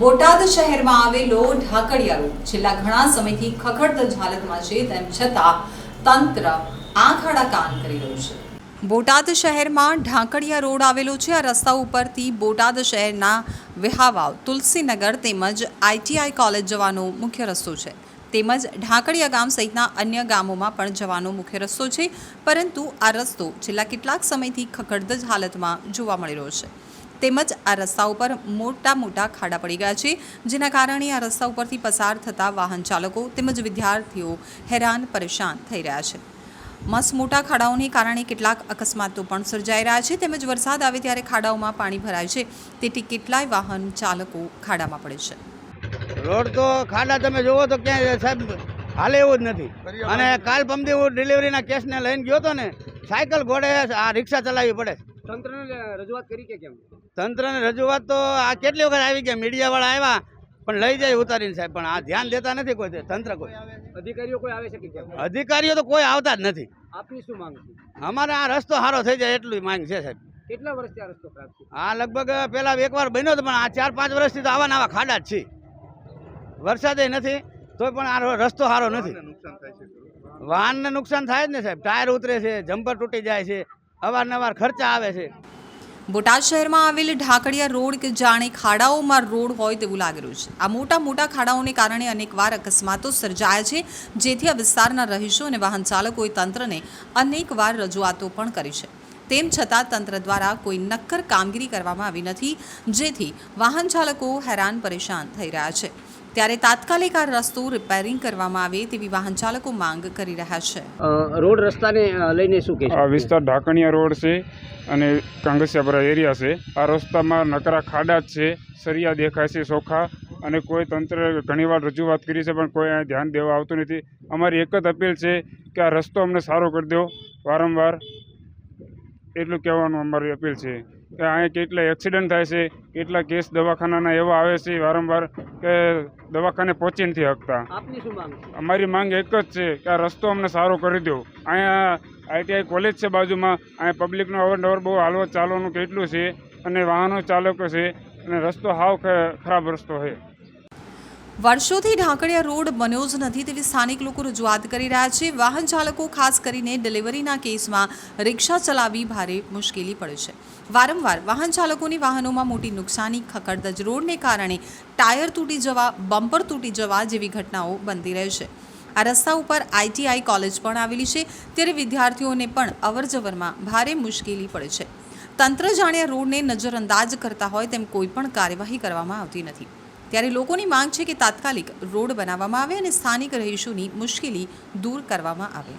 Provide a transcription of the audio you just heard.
બોટાદ શહેરમાં આવેલો ઢાકડિયા છેલ્લા ઘણા સમયથી ખખડધજ હાલતમાં છે, તેમ છતાં તંત્ર આંખ આડા કાન કરી રહ્યું છે. બોટાદ શહેરમાં ઢાંકડિયા રોડ આવેલો છે. આ રસ્તા ઉપરથી બોટાદ શહેરના વિહાવાવ, તુલસીનગર તેમજ આઈટીઆઈ કોલેજ જવાનો મુખ્ય રસ્તો છે. તેમજ ઢાંકડિયા ગામ સહિતના અન્ય ગામોમાં પણ જવાનો મુખ્ય રસ્તો છે. પરંતુ આ રસ્તો છેલ્લા કેટલાક સમયથી ખખડધજ હાલતમાં જોવા મળી રહ્યો છે. તેમજ આ રસ્તા ઉપર મોટા મોટા ખાડા પડી ગયા છે જેના કારણે આ રસ્તા ઉપરથી પસાર થતા વાહન ચાલકો તેમજ વિદ્યાર્થીઓ હેરાન પરેશાન થઈ રહ્યા છે. મસ્ત મોટા ખાડાઓને કારણે કેટલાક અકસ્માતો પણ સર્જાઈ રહ્યા છે તેમજ વરસાદ આવે ત્યારે ખાડાઓમાં પાણી ભરાય છે તેથી કેટલાય વાહન ચાલકો ખાડામાં પડે છે. રોડ તો ખાડા તમે જોવો તો ક્યાંય સાહેબ હાલે એવું જ નથી. અને કાલ પમદી હું ડિલિવરીના કેસને લઈને ગયો હતો ને સાયકલ ઘોડે આ રિક્ષા ચલાવવી પડે. તંત્રને રજૂઆત કરી કે કેમ? તંત્રને રજૂઆત તો આ કેટલી વખત આવી ગયા? મીડિયાવાળા આવ્યા પણ લઈ જાય ઉતારીને સાહેબ પણ આ ધ્યાન દેતા નથી કોઈ તંત્ર કોઈ. અધિકારીઓ કોઈ આવે છે કે અધિકારીઓ તો કોઈ આવતા જ નથી. આપની શું માંગ છે? અમારે આ રસ્તો સારો થઈ જાય એટલું માંગ છે સાહેબ. કેટલા વર્ષથી આ રસ્તો ખરાબ છે? આ લગભગ પેલા એકવાર બન્યો હતો પણ આ ચાર પાંચ વર્ષથી તો આવા નવા આવા ખાડા જ છે. વરસાદે નથી તોય પણ આ રસ્તો સારો નથી. વાહનને નુકસાન થાય જ ને સાહેબ. ટાયર ઉતરે છે જમ્પર તૂટી જાય છે અવારનવાર ખર્ચા આવે છે. બોટાદ શહેરમાં આવેલ ઢાકડિયા રોડ કે જાણે ખાડાઓમાં રોડ હોય તેવું લાગી રહ્યું છે. આ મોટા મોટા ખાડાઓને કારણે અનેકવાર અકસ્માતો સર્જાયા છે, જેથી આ વિસ્તારના રહીશો અને વાહન ચાલકોએ તંત્રને અનેકવાર રજૂઆતો પણ કરી છે. તેમ છતાં તંત્ર દ્વારા કોઈ નક્કર કામગીરી કરવામાં આવી નથી, જેથી વાહન ચાલકો હેરાન પરેશાન થઈ રહ્યા છે. ત્યારે તાત્કાલિક આ રસ્તો રિપેરિંગ કરવામાં આવે તેવી વાહન ચાલકો માંગ કરી રહ્યા છે. રોડ રસ્તાને લઈને શું આ વિસ્તાર ઢાકણિયા રોડ છે અને કાંગસિયાપરા એરિયા છે. આ રસ્તામાં નકરા ખાડા જ છે સરિયા દેખાય છે ચોખા અને કોઈ તંત્ર ઘણીવાર રજૂઆત કરી છે પણ કોઈ અહીંયા ધ્યાન દેવા આવતું નથી. અમારી એક જ અપીલ છે કે આ રસ્તો અમને સારો કરી દો. વારંવાર એટલું કહેવાનું અમારી અપીલ છે. કે અહીંયા કેટલા એક્સિડન્ટ થાય છે કેટલા કેસ દવાખાનાના એવા આવે છે વારંવાર કે દવાખાને પહોંચી નથી શકતા. અમારી માંગ એક જ છે કે આ રસ્તો અમને સારો કરી દો. અહીંયા આઈટીઆઈ કોલેજ છે બાજુમાં અહીંયા પબ્લિકનું અવરનવર બહુ હાલવા ચાલવાનું કેટલું છે અને વાહનો ચાલકો છે અને રસ્તો હાવ ખરાબ રસ્તો છે. વર્ષોથી ઢાંકડિયા રોડ બન્યો જ નથી તેવી સ્થાનિક લોકો રજૂઆત કરી રહ્યા છે. વાહન ચાલકો ખાસ કરીને ડિલિવરીના કેસમાં રિક્ષા ચલાવી ભારે મુશ્કેલી પડે છે. વારંવાર વાહન ચાલકોની વાહનોમાં મોટી નુકસાની ખકડધજ રોડને કારણે ટાયર તૂટી જવા, બમ્પર તૂટી જવા જેવી ઘટનાઓ બનતી રહે છે. આ રસ્તા ઉપર આઈટીઆઈ કોલેજ પણ આવેલી છે. ત્યારે વિદ્યાર્થીઓને પણ અવરજવરમાં ભારે મુશ્કેલી પડે છે. તંત્ર જાણ્યા રોડને નજરઅંદાજ કરતા હોય તેમ કોઈ પણ કાર્યવાહી કરવામાં આવતી નથી. ત્યારે લોકોની માંગ છે કે તાત્કાલિક રોડ બનાવવામાં આવે અને સ્થાનિક રહીશોની મુશ્કેલી દૂર કરવામાં આવે.